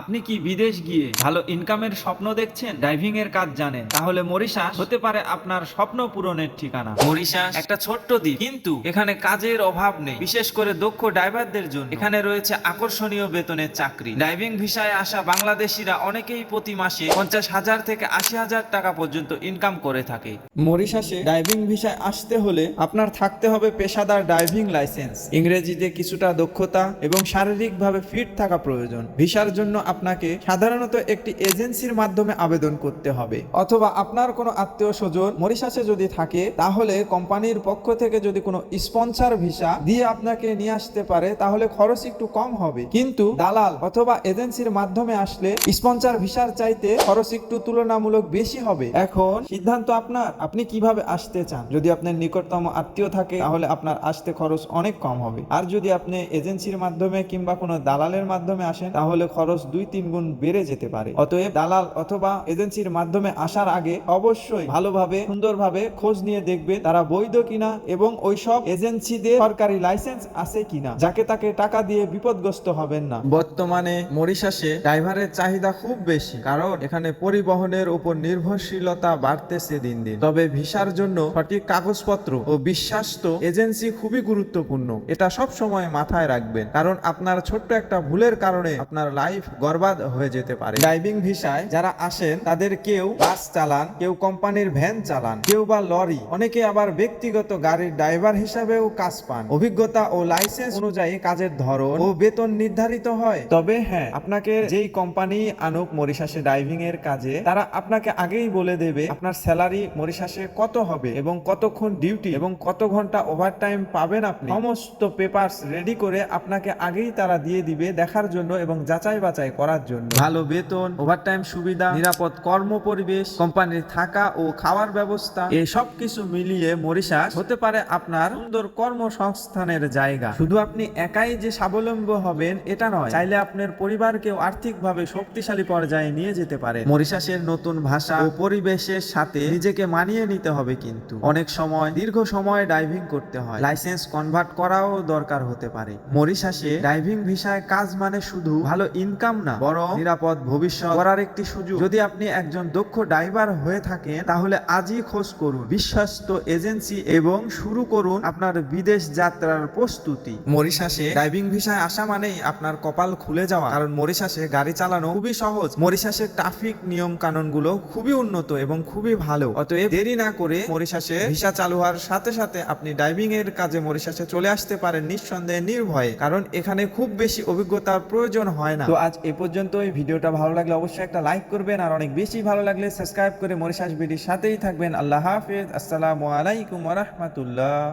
আপনি কি বিদেশ গিয়ে ভালো ইনকামের স্বপ্ন দেখছেন? ড্রাইভিং এর কাজ জানেন। তাহলে মরিশাস হতে পারে আপনার স্বপ্ন পূরণের ঠিকানা। মরিশাস একটা ছোট্ট দ্বীপ। কিন্তু এখানে কাজের অভাব নেই। বিশেষ করে দক্ষ ড্রাইভারদের জন্য। এখানে রয়েছে আকর্ষণীয় বেতনের চাকরি। ড্রাইভিং ভিসায় আসা বাংলাদেশিরা অনেকেই প্রতি মাসে পঞ্চাশ হাজার থেকে আশি হাজার টাকা পর্যন্ত ইনকাম করে থাকে। মরিশাসে ড্রাইভিং ভিসায় আসতে হলে আপনার থাকতে হবে পেশাদার ড্রাইভিং লাইসেন্স ইংরেজিতে কিছুটা দক্ষতা এবং শারীরিকভাবে ফিট থাকা প্রয়োজন। ভিসার জন্য আপনাকে সাধারণত একটি এজেন্সির মাধ্যমে আবেদন করতে হবে। অথবা আপনার কোনো আত্মীয় স্বজন মরিশাসে যদি থাকে, তাহলে কোম্পানির পক্ষ থেকে যদি কোনো স্পন্সার ভিসা দিয়ে আপনাকে নিয়ে আসতে পারে, তাহলে খরচ একটু কম হবে। কিন্তু দালাল অথবা এজেন্সির মাধ্যমে আসলে স্পন্সার ভিসার চাইতে খরচ একটু তুলনামূলক বেশি হবে। এখন সিদ্ধান্ত আপনার। আপনি কীভাবে আসতে চান? যদি আপনার নিকটতম আত্মীয় থাকে, তাহলে আপনার আসতে খরচ অনেক কম হবে। আর যদি আপনি এজেন্সির মাধ্যমে কিংবা কোনো দালালের মাধ্যমে আসেন, তাহলে খরচ দুই তিন গুণ বেড়ে যেতে পারে। অতএব দালাল অথবা এজেন্সির মাধ্যমে আসার আগে অবশ্যই ভালোভাবে, সুন্দরভাবে খোঁজ নিয়ে দেখবেন তারা বৈধ কিনা এবং ওইসব এজেন্সিদের সরকারি লাইসেন্স আছে কিনা, যাকে তাকে টাকা দিয়ে বিপদগ্রস্ত হবেন না। বর্তমানে মরিশাসে ড্রাইভারের চাহিদা খুব বেশি, কারণ এখানে পরিবহনের উপর নির্ভরশীলতা বাড়তেছে দিন দিন। তবে ভিসার জন্য সঠিক কাগজপত্র ও বিশ্বাস্ত এজেন্সি খুবই গুরুত্বপূর্ণ। এটা সব সময় মাথায় রাখবেন, কারণ আপনার ছোট্ট একটা ভুলের কারণে আপনার লাইফ বরবাদ হয়ে যেতে পারে। ড্রাইভিং ভিসায় যারা আসেন, তাদের কেউ বাস চালান, কেউ কোম্পানির ভ্যান চালান, কেউ বা লরি। অনেকে আবার ব্যক্তিগত গাড়ির ড্রাইভার হিসাবেও কাজ পান। অভিজ্ঞতা ও লাইসেন্স অনুযায়ী কাজের ধরন ও বেতন নির্ধারিত হয়। তবে হ্যাঁ আপনাকে যেই কোম্পানি আনুক মরিশাসে ড্রাইভিং এর কাজে, তারা আপনাকে আগেই বলে দেবে আপনার স্যালারি মরিশাসে কত হবে এবং কতক্ষণ ডিউটি এবং কত ঘণ্টা ওভারটাইম পাবেন আপনি। সমস্ত পেপারস রেডি করে আপনাকে আগেই তারা দিয়ে দিবে দেখার জন্য এবং যাচাই বাছাই করার জন্য। ভালো বেতন ওভারটাইম সুবিধা, নিরাপদ কর্ম পরিবেশ কোম্পানির থাকা ও খাওয়ার ব্যবস্থা এই সব কিছু মিলিয়ে মরিশাস হতে পারে আপনার সুন্দর কর্মসংস্থানের জায়গা। শুধু আপনি একাই যে স্বাবলম্বী হবেন, এটা নয়, চাইলে আপনার পরিবারকেও আর্থিকভাবে শক্তিশালী পর্যায়ে নিয়ে যেতে পারে। মরিশাসের নতুন ভাষা ও পরিবেশের সাথে নিজেকে মানিয়ে নিতে হবে কিন্তু। অনেক সময় দীর্ঘ সময় ড্রাইভিং করতে হয়, লাইসেন্স কনভার্ট করাও দরকার হতে পারে। মরিশাসে ড্রাইভিং ভিসায় কাজ মানে শুধু ভালো ইনকাম না। বরং নিরাপদ ভবিষ্যৎ করার একটি সুযোগ। যদি আপনি একজন দক্ষ ড্রাইভার হয়ে থাকেন তাহলে আজই খোঁজ করুন। বিশ্বস্ত এজেন্সি এবং শুরু করুন আপনার বিদেশ যাত্রার প্রস্তুতি। মরিশাসে ড্রাইভিং ভিসায় আসা মানেই আপনার কপাল খুলে যাওয়া। কারণ মরিশাসে গাড়ি চালানো খুবই সহজ। মরিশাসের ট্রাফিক নিয়ম কানুনগুলো খুবই উন্নত এবং খুবই ভালো। অতএব দেরি না করে মরিশাসে ভিসা চালু হওয়ার সাথে সাথে আপনি ড্রাইভিং এর কাজে মরিশাসে চলে আসতে পারেন নিঃসন্দেহে নির্ভয়ে। কারণ এখানে খুব বেশি অভিজ্ঞতার প্রয়োজন হয় না। তো আজ এ পর্যন্ত এই ভিডিওটা ভালো লাগলে অবশ্যই একটা লাইক করবেন, আর অনেক বেশি ভালো লাগলে সাবস্ক্রাইব করে মরিশাস বিডির সাথেই থাকবেন। আল্লাহ হাফিজ। আসসালামু আলাইকুম রহমতুল্লাহ।